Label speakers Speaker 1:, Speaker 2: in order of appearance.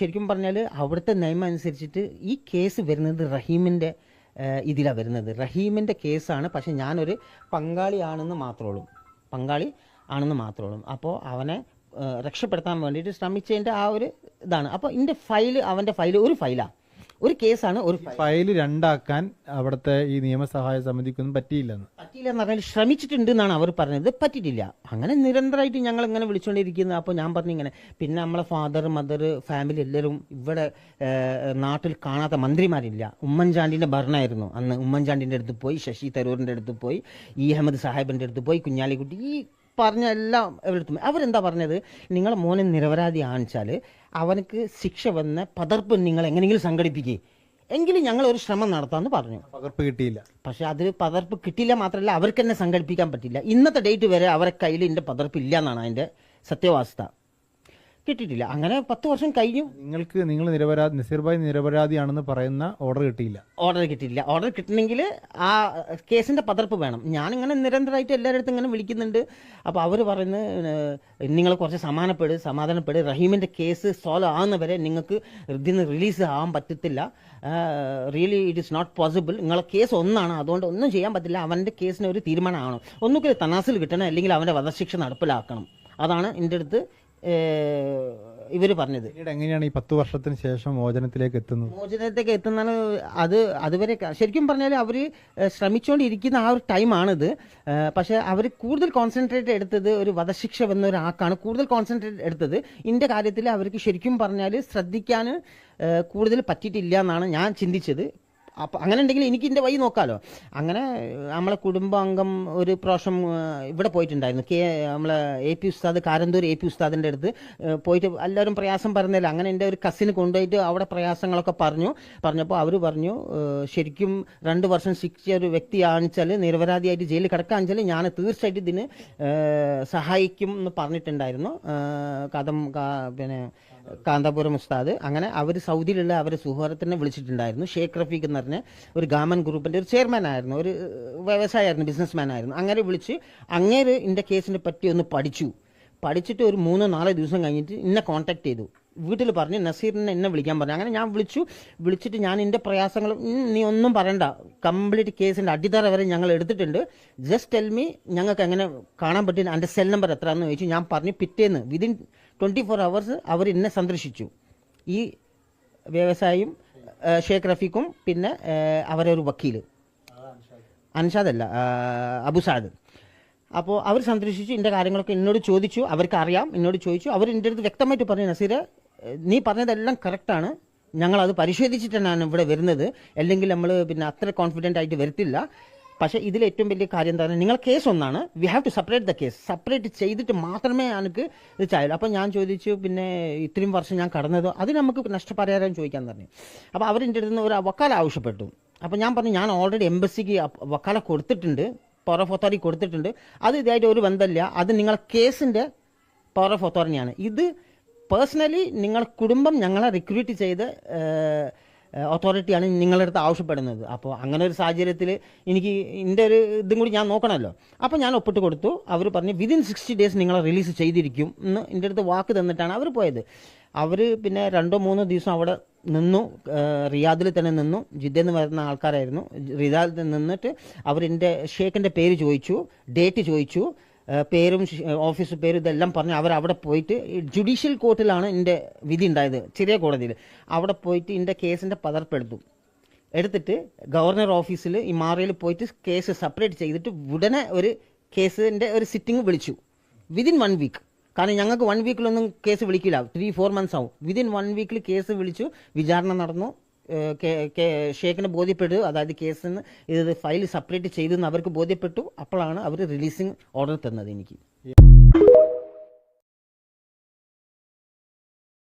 Speaker 1: ശരിക്കും പറഞ്ഞാൽ അവിടുത്തെ നിയമം അനുസരിച്ചിട്ട് ഈ കേസ് വരുന്നത് റഹീമിന്റെ ഇതിലാണ് വരുന്നത്. റഹീമിന്റെ കേസാണ്. പക്ഷെ ഞാനൊരു പങ്കാളിയാണെന്ന് മാത്രമേ ഉള്ളൂ പങ്കാളി ആണെന്ന് മാത്രമേ ഉള്ളൂ അപ്പോൾ അവനെ രക്ഷപ്പെടുത്താൻ വേണ്ടിയിട്ട് ശ്രമിച്ചതിന്റെ ആ ഒരു ഇതാണ്. അപ്പോൾ ഇതിന്റെ ഫയൽ അവന്റെ ഫയൽ ഒരു ഫയലാണ് ഒരു കേസാണ് ഒരു ഫയൽ.
Speaker 2: രണ്ടാക്കാൻ അവിടുത്തെ ഈ നിയമസഹായ സമിതിക്കൊന്നും പറ്റിയില്ലെന്ന്.
Speaker 1: പറ്റിയില്ല എന്ന് പറഞ്ഞാൽ ശ്രമിച്ചിട്ടുണ്ട് എന്നാണ് അവർ പറഞ്ഞത്. പറ്റിയിട്ടില്ല. അങ്ങനെ നിരന്തരമായിട്ട് ഞങ്ങൾ ഇങ്ങനെ വിളിച്ചുകൊണ്ടിരിക്കുന്നത് അപ്പോൾ ഞാൻ പറഞ്ഞു ഇങ്ങനെ പിന്നെ നമ്മളെ ഫാദർ മദർ ഫാമിലി എല്ലാവരും ഇവിടെ നാട്ടിൽ കാണാത്ത മന്ത്രിമാരില്ല. ഉമ്മൻചാണ്ടിന്റെ ഭരണമായിരുന്നു അന്ന് ഉമ്മൻചാണ്ടിന്റെ അടുത്ത് പോയി ശശി തരൂരിന്റെ അടുത്ത് പോയി ഇ അഹമ്മദ് സാഹിബിന്റെ അടുത്ത് പോയി കുഞ്ഞാലിക്കുട്ടി ഈ പറഞ്ഞ എല്ലാം അവരെടുത്തും അവരെന്താ പറഞ്ഞത്? നിങ്ങളെ മോനെ നിരപരാധി ആണിച്ചാൽ അവനക്ക് ശിക്ഷ വന്ന പതർപ്പ് നിങ്ങൾ എങ്ങനെയെങ്കിലും സംഘടിപ്പിക്കുക എങ്കിലും ഞങ്ങൾ ഒരു ശ്രമം നടത്താമെന്ന് പറഞ്ഞു.
Speaker 2: പകർപ്പ് കിട്ടിയില്ല.
Speaker 1: പക്ഷെ അത് പകർപ്പ് കിട്ടിയില്ല മാത്രമല്ല അവർക്ക് തന്നെ സംഘടിപ്പിക്കാൻ പറ്റില്ല. ഇന്നത്തെ ഡേറ്റ് വരെ അവരെ കയ്യിൽ എന്റെ പതർപ്പ് ഇല്ല എന്നാണ് അതിന്റെ സത്യാവസ്ഥ കിട്ടിയിട്ടില്ല. അങ്ങനെ പത്ത് വർഷം കഴിഞ്ഞു.
Speaker 2: നിങ്ങൾക്ക് നിങ്ങൾ നിരപരാധി നിസീർബായി നിരപരാധിയാണെന്ന് പറയുന്ന ഓർഡർ കിട്ടിയില്ല.
Speaker 1: ഓർഡർ കിട്ടിയില്ല ഓർഡർ കിട്ടണമെങ്കിൽ ആ കേസിന്റെ പതർപ്പ് വേണം. ഞാനിങ്ങനെ നിരന്തരമായിട്ട് എല്ലാവരുടെ ഇങ്ങനെ വിളിക്കുന്നുണ്ട്. അപ്പോൾ അവർ പറയുന്നത് നിങ്ങൾ കുറച്ച് സമാധാനപ്പെട് സമാധാനപ്പെട്. റഹീമിന്റെ കേസ് സോൾവ് ആകുന്നവരെ നിങ്ങൾക്ക് ഇതിന് റിലീസ് ആവാൻ പറ്റത്തില്ല. Really it is not possible. നിങ്ങളെ കേസ് ഒന്നാണ്. അതുകൊണ്ട് ഒന്നും ചെയ്യാൻ പറ്റില്ല. അവന്റെ കേസിന് ഒരു തീരുമാനമാവണം ഒന്നുകിൽ തനാസിൽ കിട്ടണം അല്ലെങ്കിൽ അവന്റെ വധശിക്ഷ നടപ്പിലാക്കണം. അതാണ് എന്റെ അടുത്ത് ഇവർ പറഞ്ഞത്.
Speaker 2: എങ്ങനെയാണ് ഈ പത്ത് വർഷത്തിന് ശേഷം മോചനത്തിലേക്ക് എത്തുന്നത്?
Speaker 1: മോചനത്തിലേക്ക് എത്തുന്നതാണ് അത് അതുവരെ ശരിക്കും പറഞ്ഞാൽ അവർ ശ്രമിച്ചുകൊണ്ടിരിക്കുന്ന ആ ഒരു ടൈമാണിത്. പക്ഷേ അവർ കൂടുതൽ കോൺസെൻട്രേറ്റ് എടുത്തത് ഒരു വധശിക്ഷ വന്ന ആക്കാണ് കൂടുതൽ കോൺസെൻട്രേറ്റ് എടുത്തത്. ഇതിന്റെ കാര്യത്തിൽ അവർക്ക് ശരിക്കും പറഞ്ഞാൽ ശ്രദ്ധിക്കാൻ കൂടുതൽ പറ്റിയിട്ടില്ല എന്നാണ് ഞാൻ ചിന്തിച്ചത്. അപ്പം അങ്ങനെ ഉണ്ടെങ്കിൽ എനിക്ക് ഇതിന്റെ വഴി നോക്കാമല്ലോ അങ്ങനെ നമ്മളെ കുടുംബാംഗം ഒരു പ്രാവശ്യം ഇവിടെ പോയിട്ടുണ്ടായിരുന്നു. കെ നമ്മളെ എ പി ഉസ്താദ് കാരന്തൂർ എ പി ഉസ്താദിന്റെ അടുത്ത് പോയിട്ട് എല്ലാവരും പ്രയാസം പറഞ്ഞില്ല? അങ്ങനെ എന്റെ ഒരു കസിന് കൊണ്ടുപോയിട്ട് അവിടെ പ്രയാസങ്ങളൊക്കെ പറഞ്ഞു. പറഞ്ഞപ്പോൾ അവർ പറഞ്ഞു ശരിക്കും രണ്ട് വർഷം ശിക്ഷ ഒരു വ്യക്തി ആണിച്ചാൽ നിരപരാധിയായിട്ട് ജയിലിൽ കിടക്കാണിച്ചാൽ ഞാൻ തീർച്ചയായിട്ടും ഇതിന് സഹായിക്കും എന്ന് പറഞ്ഞിട്ടുണ്ടായിരുന്നു. കഥം പിന്നെ കാന്തപുരം ഉസ്താദ്. അങ്ങനെ അവർ സൗദിയിലുള്ള അവരെ സുഹൃത്തിനെ വിളിച്ചിട്ടുണ്ടായിരുന്നു. ഷേഖ് റഫീഖ് എന്ന് പറഞ്ഞ ഒരു ഗാമൻ ഗ്രൂപ്പിന്റെ ഒരു ചെയർമാൻ ആയിരുന്നു. ഒരു വ്യവസായമായിരുന്നു ബിസിനസ്മാൻ ആയിരുന്നു. അങ്ങനെ വിളിച്ച് അങ്ങേര് ഇന്റെ കേസിനെ പറ്റി ഒന്ന് പഠിച്ചു. പഠിച്ചിട്ട് ഒരു മൂന്നോ നാലോ ദിവസം കഴിഞ്ഞിട്ട് എന്നെ കോൺടാക്ട് ചെയ്തു. വീട്ടിൽ പറഞ്ഞു നസീറിനെ എന്നെ വിളിക്കാൻ പറഞ്ഞു. അങ്ങനെ ഞാൻ വിളിച്ചു. വിളിച്ചിട്ട് ഞാൻ എന്റെ പ്രയാസങ്ങൾ നീ ഒന്നും പറയണ്ട. കംപ്ലീറ്റ് കേസിന്റെ അടിത്തറ വരെ ഞങ്ങൾ എടുത്തിട്ടുണ്ട്. ജസ്റ്റ് ടെൽ മീ ഞങ്ങൾക്ക് എങ്ങനെ കാണാൻ പറ്റില്ല എന്റെ സെൽ നമ്പർ എത്രയാണെന്ന് ചോദിച്ചു. ഞാൻ പറഞ്ഞു പിറ്റേന്ന് വിതിൻ ട്വന്റി ഫോർ അവേഴ്സ് അവർ എന്നെ സന്ദർശിച്ചു. ഈ വ്യവസായിയും ഷേഖ് റഫീഖും പിന്നെ അവരെ ഒരു വക്കീൽ അൻഷാദ് അല്ല അബുസാദ് അപ്പോൾ അവർ സന്ദർശിച്ചു എന്റെ കാര്യങ്ങളൊക്കെ എന്നോട് ചോദിച്ചു. അവർക്ക് അറിയാം എന്നോട് ചോദിച്ചു. അവർ എന്റെ അടുത്ത് വ്യക്തമായിട്ട് പറഞ്ഞു ഏഹ്, നീ പറഞ്ഞതെല്ലാം കറക്റ്റാണ് ഞങ്ങളത് പരിശോധിച്ചിട്ടാണ് ഇവിടെ വരുന്നത്. അല്ലെങ്കിൽ നമ്മൾ പിന്നെ അത്ര കോൺഫിഡന്റ് ആയിട്ട് വരത്തില്ല. പക്ഷേ ഇതിൽ ഏറ്റവും വലിയ കാര്യം എന്താണ് നിങ്ങൾ കേസ് ഒന്നാണ്. We have to separate the case separate ചെയ്തിട്ട് മാത്രമേ എനിക്ക് ഇത് ചായുള്ളൂ. അപ്പോൾ ഞാൻ ചോദിച്ചു പിന്നെ ഇത്രയും വർഷം ഞാൻ കടന്നത് അത് നമുക്ക് നഷ്ടപരിഹാരം ചോദിക്കാൻ പറഞ്ഞു. അപ്പോൾ അവരെന്റെ അടുത്ത് നിന്ന് ഒരു വക്കാല ആവശ്യപ്പെട്ടു. അപ്പോൾ ഞാൻ പറഞ്ഞു ഞാൻ ഓൾറെഡി എംബസിക്ക് വക്കാല കൊടുത്തിട്ടുണ്ട്. പവർ ഓഫ് അതോറിറ്റി കൊടുത്തിട്ടുണ്ട്. അത് ഇതായിട്ട് ഒരു ബന്ധമില്ല. അത് നിങ്ങളെ കേസിന്റെ പവർ ഓഫ് അതോറിറ്റിയാണ് ഇത് പേഴ്സണലി നിങ്ങൾ കുടുംബം ഞങ്ങളെ റിക്രൂട്ട് ചെയ്ത് അതോറിറ്റിയാണ് നിങ്ങളുടെ അടുത്ത് ആവശ്യപ്പെടുന്നത്. അപ്പോൾ അങ്ങനെ ഒരു സാഹചര്യത്തിൽ എനിക്ക് എന്റെ ഒരു ഇതും കൂടി ഞാൻ നോക്കണമല്ലോ. അപ്പോൾ ഞാൻ ഒപ്പിട്ട് കൊടുത്തു. അവർ പറഞ്ഞ് വിതിൻ സിക്സ്റ്റി ഡേയ്സ് നിങ്ങളെ റിലീസ് ചെയ്തിരിക്കും എന്ന് എന്റെ അടുത്ത് വാക്ക് തന്നിട്ടാണ് അവർ പോയത്. അവർ പിന്നെ രണ്ടോ മൂന്നോ ദിവസം അവിടെ നിന്നു. റിയാദിൽ തന്നെ നിന്നു. ജിദ്ദ എന്ന് വരുന്ന ആൾക്കാരായിരുന്നു. റിയാദിൽ നിന്നിട്ട് അവരെന്റെ ഷേഖിന്റെ പേര് ചോദിച്ചു ഡേറ്റ് ചോദിച്ചു. പേരും ഓഫീസ് പേരും ഇതെല്ലാം പറഞ്ഞ് അവർ അവിടെ പോയിട്ട് ജുഡീഷ്യൽ കോർട്ടിലാണ് എന്റെ വിധി ഉണ്ടായത് ചെറിയ കോടതിയിൽ. അവിടെ പോയിട്ട് എന്റെ കേസിന്റെ പകർപ്പെടുത്തു. എടുത്തിട്ട് ഗവർണർ ഓഫീസിൽ ഈ മാറിയിൽ പോയിട്ട് കേസ് സെപ്പറേറ്റ് ചെയ്തിട്ട് ഉടനെ ഒരു കേസിന്റെ ഒരു സിറ്റിംഗ് വിളിച്ചു. വിതിൻ വൺ വീക്ക് കാരണം ഞങ്ങൾക്ക് വൺ വീക്കിലൊന്നും കേസ് വിളിക്കില്ല. ത്രീ ഫോർ മന്ത്സ് ആവും. വിതിൻ വൺ വീക്കിൽ കേസ് വിളിച്ചു വിചാരണ നടന്നു. ഷേഖിന് ബോധ്യപ്പെട്ടു അതായത് കേസിൽ നിന്ന് ഇത് ഫയൽ സെപ്പറേറ്റ് ചെയ്തു എന്ന് അവർക്ക് ബോധ്യപ്പെട്ടു. അപ്പോഴാണ് അവർ റിലീസിങ് ഓർഡർ തന്നത് എനിക്ക്.